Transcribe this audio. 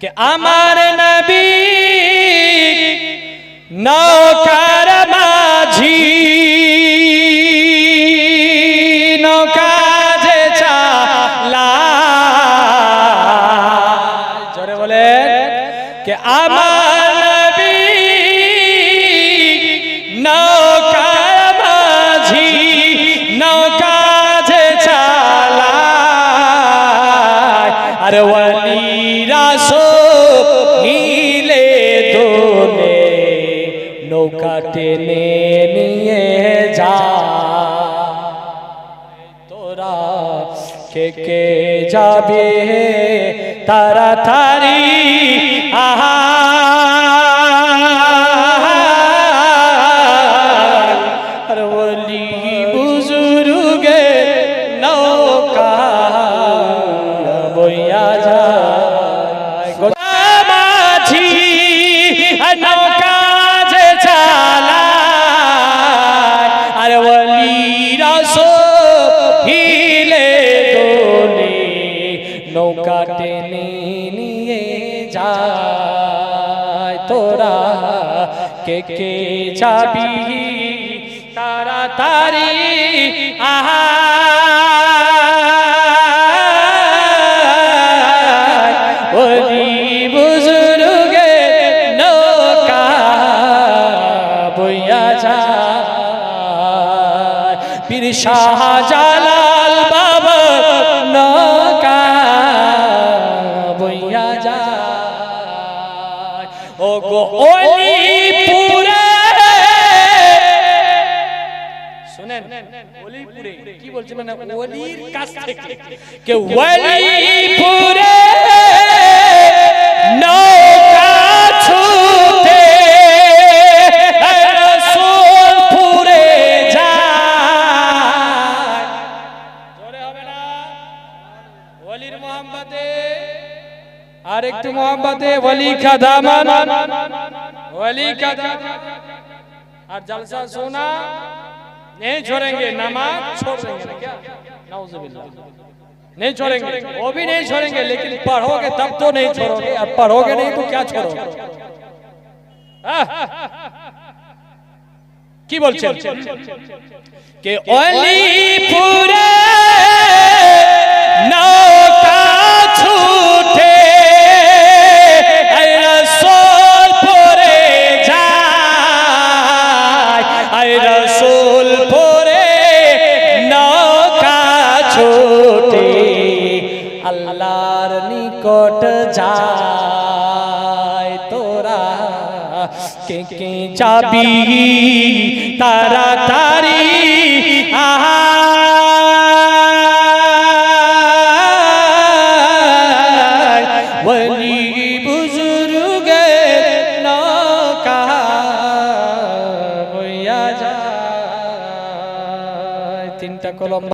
কে আমার নবী নৌকার মাঝি, নৌকা যে চালা। জোরে বলে কে আমার নবী নৌকার মাঝি, নৌকা যে চালায়। আর নৌকা টেনে নিয়ে যা। তোরা কে কে যাবে? তারা আহা নৌকা টেনে নিয়ে যায়। তোরা কে কে যাবি? তাড়াতাড়ি আহা বলি বুজুর্গে নৌকা বইয়া যায়। পীর শাহ জালাল বাবা অলিপুরে কি বলছে মানে, মানে ওলির কাছ থেকে? কে অলিপুরে নৌকা ছুতে রসুলপুরে যায়। জোরে হবে না? আর একটু মোহাম্মদে অলি খাদামান। অলি খাদামান আর জলসা সোনা नहीं छोड़ेंगे नमाज छोड़ देंगे ना क्या नाउजुबिल्लाह नहीं छोड़ेंगे वो भी नहीं छोड़ेंगे लेकिन पढ़ोगे तब तो नहीं छोड़ोगे अब पढ़ोगे नहीं तो क्या छोड़ोगे आह! কি বলছেন কে অলিপুরে নৌকা নিকট যায় তোরা। কে কে যাবি আহা নৌকা বইয়া যায়। তিনটা কলম